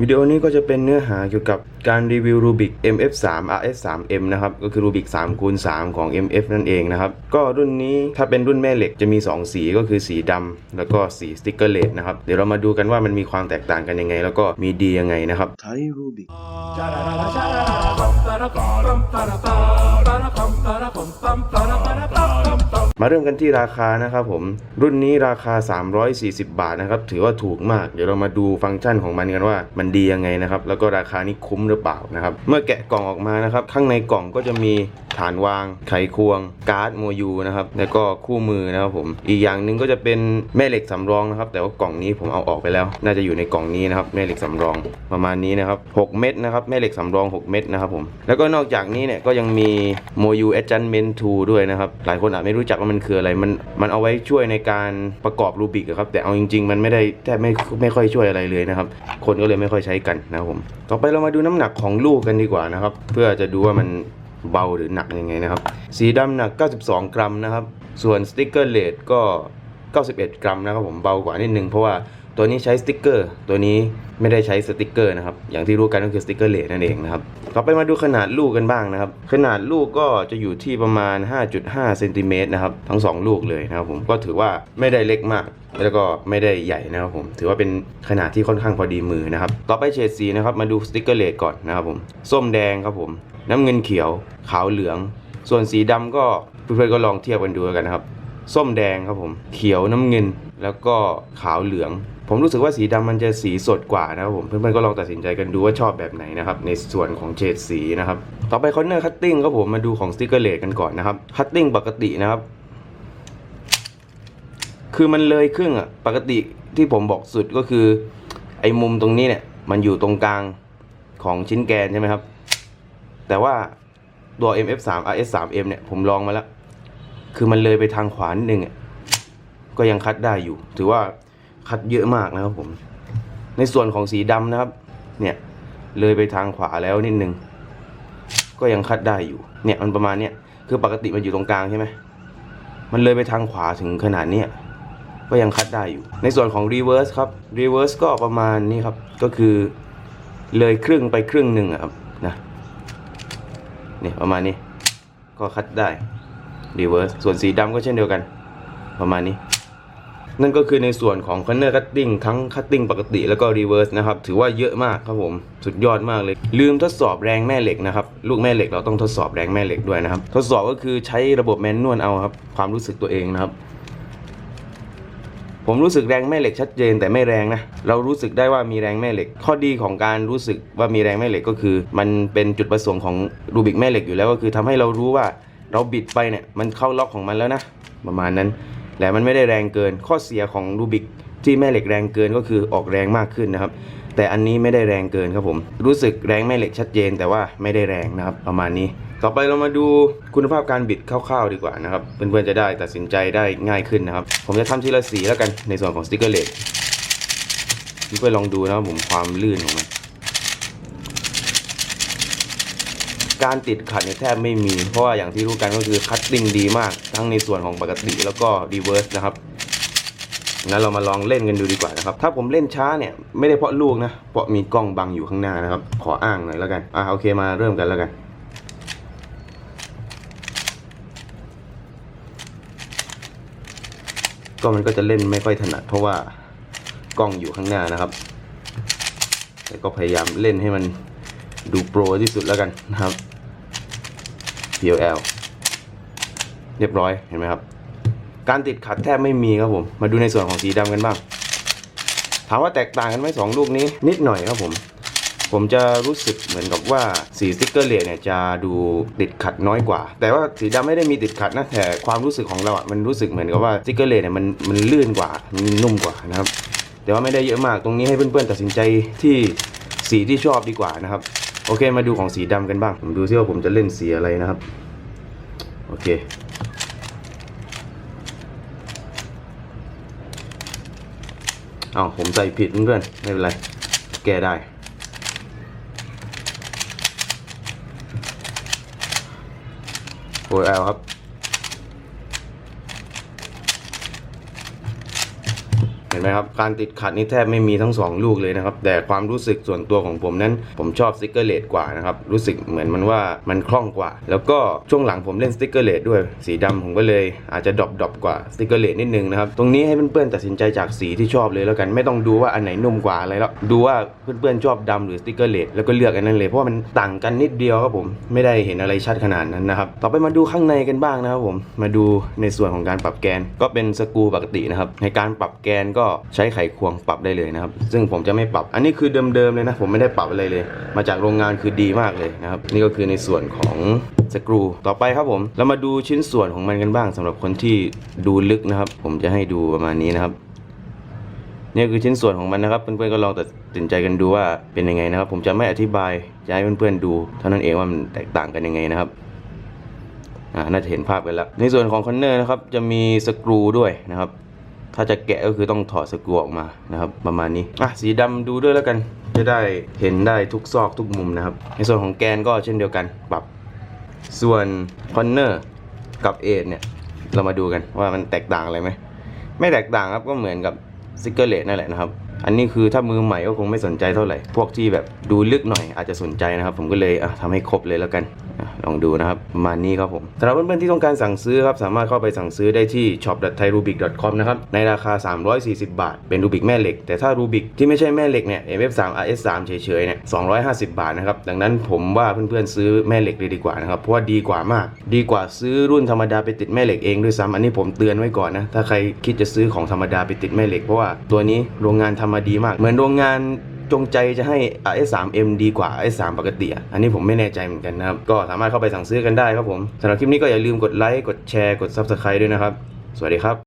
วิดีโอนี้ก็จะเป็นเนื้อหาเกี่ยวกับการรีวิว Rubik MF3 RS3M นะครับ ก็คือ Rubik 3คูณ3ของ MF นั่นเองนะครับ ก็รุ่นนี้ถ้าเป็นรุ่นแม่เหล็กจะมี 2 สีก็คือสีดำแล้วก็สีสติกเกอร์เลสนะครับ เดี๋ยวเรามาดูกันว่ามันมีความแตกต่างกันยังไง แล้วก็มีดียังไงนะครับไทยรูบิก มาเริ่มกันที่ราคานะครับผมรุ่นนี้ราคา 340 บาทนะครับถือว่าถูกมาก เดี๋ยวเรามาดูฟังก์ชันของมันกันว่ามันดียังไงนะครับแล้วก็ราคานี้คุ้มหรือเปล่านะครับเมื่อแกะกล่องออกมานะครับข้างในกล่องก็จะมีฐานวาง ไขควง การ์ดโมยูนะครับแล้วก็คู่มือนะครับผมอีกอย่างหนึ่งก็จะเป็นแม่เหล็กสำรองนะครับแต่ว่ากล่องนี้ผมเอาออกไปแล้ว น่าจะอยู่ในกล่องนี้นะครับแม่เหล็กสำรองประมาณนี้นะครับ6เม็ดนะครับแม่เหล็กสำรอง 6 เม็ดนะครับผมแล้วก็นอกจากนี้เนี่ยก็ยังมีโมยู adjustment tool ด้วยนะครับหลายคนอาจไม่รู้จักว่ามันันคืออะไรมันมันเอาไว้ช่วยในการประกอบรูบิกครับแต่เอาจริง ๆ มันไม่ได้แทบไม่ไม่ค่อยช่วยอะไรเลยนะครับ คนก็เลยไม่ค่อยใช้กันนะครับผมต่อไปเรามาดูน้ำหนักของลูกกันดีกว่านะครับ เพื่อจะดูว่ามันเบาหรือหนักยังไงนะครับ สีดำหนัก 92 กรัมนะครับ ส่วนสติกเกอร์เลดก็ 91 กรัมนะครับผมเบากว่านิดนึงเพราะว่า ตัวนี้ใช้สติกเกอร์ ตัวนี้ไม่ได้ใช้สติกเกอร์นะครับอย่างที่รู้กันก็คือสติกเกอร์เลดนั่นเองนะครับต่อไปมาดูขนาดลูกกันบ้างนะครับ ขนาดลูกก็จะอยู่ที่ประมาณ 5.5เซนติเมตรนะครับทั้ง 2 ลูกเลยนะครับผมก็ถือว่าไม่ได้เล็กมาก แล้วก็ไม่ได้ใหญ่นะครับผมถือว่าเป็นขนาดที่ค่อนข้างพอดีมือนะครับต่อไปเฉดสีนะครับมาดูสติกเกอร์เลดก่อนนะครับผมส้มแดงครับผมน้ำเงินเขียว ขาวเหลือง ส่วนสีดำก็เพื่อนๆก็ลองเทียบกันดูกันนะครับส้มแดงครับผมเขียวน้ำเงินแล้วก็ขาวเหลือง ผมรู้สึกว่าสีดำมันจะสีสดกว่านะครับผมเพื่อนๆก็ลองตัดสินใจกันดูว่าชอบแบบไหนนะครับในส่วนของเฉดสีนะครับต่อไปคอนเนอร์คัตติ้งครับผมมาดูของสติกเกอร์เลดกันก่อนนะครับคัตติ้งปกตินะครับคือมันเลยครึ่งอะปกติที่ผมบอกสุดก็คือ ไอ้มุมตรงนี้เนี่ยมันอยู่ตรงกลางของชิ้นแกนใช่ไหมครับ แต่ว่าตัว MF3 RS3M เนี่ยผมลองมาแล้ว คือมันเลยไปทางขวานึงอะก็ยังคัดได้อยู่ ถือว่า คัดเยอะมากนะครับผม ในส่วนของสีดำนะครับ เนี่ยเลยไปทางขวาแล้วนิดนึง ก็ยังคัดได้อยู่ เนี่ยมันประมาณเนี้ยคือปกติมันอยู่ตรงกลางใช่ไหมมันเลยไปทางขวาถึงขนาดเนี้ยก็ยังคัดได้อยู่ ในส่วนของ reverse ครับ reverse ก็ประมาณนี้ครับ ก็คือเลยครึ่งไปครึ่งหนึ่งครับนะเนี่ยประมาณนี้ ก็คัดได้ reverse ส่วนสีดำก็เช่นเดียวกัน ประมาณนี้ นั่นก็คือในส่วนของ corner cutting ทั้ง cutting ปกติแล้วก็ reverse นะครับ ถือว่าเยอะมากครับผม สุดยอดมากเลย ลืมทดสอบแรงแม่เหล็กนะครับ ลูกแม่เหล็กเราต้องทดสอบแรงแม่เหล็กด้วยนะครับ ทดสอบก็คือใช้ระบบแมนนวลเอาครับ ความรู้สึกตัวเองนะครับ ผมรู้สึกแรงแม่เหล็กชัดเจนแต่ไม่แรงนะ เรารู้สึกได้ว่ามีแรงแม่เหล็ก ข้อดีของการรู้สึกว่ามีแรงแม่เหล็กก็คือ มันเป็นจุดประสงค์ของรูบิกแม่เหล็กอยู่แล้วก็คือทำให้เรารู้ว่าเราบิดไปเนี่ย มันเข้าล็อกของมันแล้วนะ ประมาณนั้น แต่มันไม่ได้แรงเกิน ข้อเสียของรูบิกที่แม่เหล็กแรงเกินก็คือออกแรงมากขึ้นนะครับ แต่อันนี้ไม่ได้แรงเกินครับผม รู้สึกแรงแม่เหล็กชัดเจน แต่ว่าไม่ได้แรงนะครับประมาณนี้ ต่อไปเรามาดูคุณภาพการบิดคร่าวๆดีกว่านะครับเพื่อนๆจะได้ตัดสินใจได้ง่ายขึ้นนะครับ ผมจะทำทีละสีแล้วกันในส่วนของสติกเกอร์เหลดเพื่อนๆลองดูนะครับผมความลื่นของมัน การติดขัดเนี่ยแทบไม่มี เพราะว่าอย่างที่รู้กันก็คือคัตติ้งดีมาก ทั้งในส่วนของปกติแล้วก็รีเวิร์สนะครับงั้นเรามาลองเล่นกันดูดีกว่านะครับ ถ้าผมเล่นช้าเนี่ยไม่ได้เพราะลูกนะ เพราะมีกล้องบังอยู่ข้างหน้านะครับ ขออ้างหน่อยแล้วกัน อ่าโอเคมาเริ่มกันแล้วกัน ก็มันก็จะเล่นไม่ค่อยถนัด เพราะว่ากล้องอยู่ข้างหน้านะครับ แต่ก็พยายามเล่นให้มัน ดูโปรที่สุดแล้วกันนะครับ PLL เรียบร้อยเห็นไหมครับ การติดขัดแทบไม่มีครับผม มาดูในส่วนของสีดำกันบ้าง ถามว่าแตกต่างกันไหมสองลูกนี้นิดหน่อยครับผม ผมจะรู้สึกเหมือนกับว่าสีสติกเกอร์เลดเนี่ยจะดูติดขัดน้อยกว่า แต่ว่าสีดำไม่ได้มีติดขัดนะแต่ความรู้สึกของเราอะมันรู้สึกเหมือนกับว่าสติกเกอร์เลดเนี่ยมันมันลื่นกว่ามันนุ่มกว่านะครับ แต่ว่าไม่ได้เยอะมากตรงนี้ให้เพื่อนๆตัดสินใจที่สีที่ชอบดีกว่านะครับ โอเคมาดูของสีดำกันบ้าง ผมดูซิว่าผมจะเล่นสีอะไรนะครับ โอเค เอาผมใส่ผิดเพื่อนๆไม่เป็นไร แก้ได้ โอยแอลครับ ห็นไหมครับการติดขัดนี่แทบไม่มีทั้งสองลูกเลยนะครับแต่ความรู้สึกส่วนตัวของผมนั้น ผมชอบสติกเกอร์เลดกว่านะครับรู้สึกเหมือนมันว่ามันคล่องกว่า แล้วก็ช่วงหลังผมเล่นสติกเกอร์เลดด้วยสีดำผมก็เลยอาจจะดรอปดรอปกว่าสติกเกอร์เลดนิดนึงนะครับตรงนี้ให้เพื่อนๆตัดสินใจจากสีที่ชอบเลยแล้วกันไม่ต้องดูว่าอันไหนนุ่มกว่าอะไรแล้วดูว่าเพื่อนๆชอบดำหรือสติกเกอร์เลดแล้วก็เลือกอันนั้นเลยเพราะว่ามันต่างกันนิดเดียวครับผมไม่ได้เห็นอะไรชัดขนาดนั้นนะครับต่อไปมาดูข้างในกันบ้างนะครับผมมาดูในส่วนของการปรับแกนก็เป็นสกูปกตินะครับในการปรับแกนก็ใช้ไขควงปรับได้เลยนะครับ ซึ่งผมจะไม่ปรับ อันนี้คือเดิมๆเลยนะ ผมไม่ได้ปรับอะไรเลย มาจากโรงงานคือดีมากเลยนะครับ นี่ก็คือในส่วนของสกรู ต่อไปครับผม เรามาดูชิ้นส่วนของมันกันบ้างสำหรับคนที่ดูลึกนะครับ ผมจะให้ดูประมาณนี้นะครับนี่คือชิ้นส่วนของมันนะครับ เพื่อนๆก็ลองตัดสินใจกันดูว่าเป็นยังไงนะครับ ผมจะไม่อธิบายจะให้เพื่อนๆดู เท่านั้นเองว่ามันแตกต่างกันยังไงนะครับน่าจะเห็นภาพกันแล้ว ในส่วนของคอนเนอร์นะครับจะมีสกรูด้วยนะครับ ถ้าจะแกะก็คือต้องถอดสกรูออกมานะครับ ประมาณนี้อะสีดำดูด้วยแล้วกัน จะได้เห็นได้ทุกซอกทุกมุมนะครับ ในส่วนของแกนก็เช่นเดียวกันปรับ ส่วนคอนเนอร์กับเอทเนี่ยเรามาดูกันว่ามันแตกต่างอะไรไหมไม่แตกต่างครับก็เหมือนกับซิกเกอร์เลตนั่นแหละนะครับ อันนี้คือถ้ามือใหม่ก็คงไม่สนใจเท่าไหร่ พวกที่แบบดูลึกหน่อยอาจจะสนใจนะครับ ผมก็เลยอะทำให้ครบเลยแล้วกัน ลองดูนะครับประมาณนี้ครับผมสำหรับเพื่อนๆที่ต้องการสั่งซื้อครับสามารถเข้าไปสั่งซื้อได้ที่ shop.thairubic.com นะครับในราคา 340 บาท เป็นรูบิกแม่เหล็ก แต่ถ้ารูบิกที่ไม่ใช่แม่เหล็กเนี่ย MF3 RS3 เฉยๆเนี่ย250 บาทนะครับดังนั้นผมว่าเพื่อนๆซื้อแม่เหล็กเลยดีกว่านะครับเพราะว่าดีกว่ามาก ดีกว่าซื้อรุ่นธรรมดาไปติดแม่เหล็กเองด้วยซ้ำอันนี้ผมเตือนไว้ก่อนนะถ้าใครคิดจะซื้อของธรรมดาไปติดแม่เหล็กเพราะว่าตัวนี้โรงงานทำมาดีมาก เหมือนโรงงาน จงใจจะให้ RS3M ดีกว่า RS3 ปกติอันนี้ผมไม่แน่ใจเหมือนกันนะครับ ก็สามารถเข้าไปสั่งซื้อกันได้ครับผมสำหรับคลิปนี้ก็อย่าลืมกดไลค์กดแชร์กด Subscribe ด้วยนะครับ สวัสดีครับ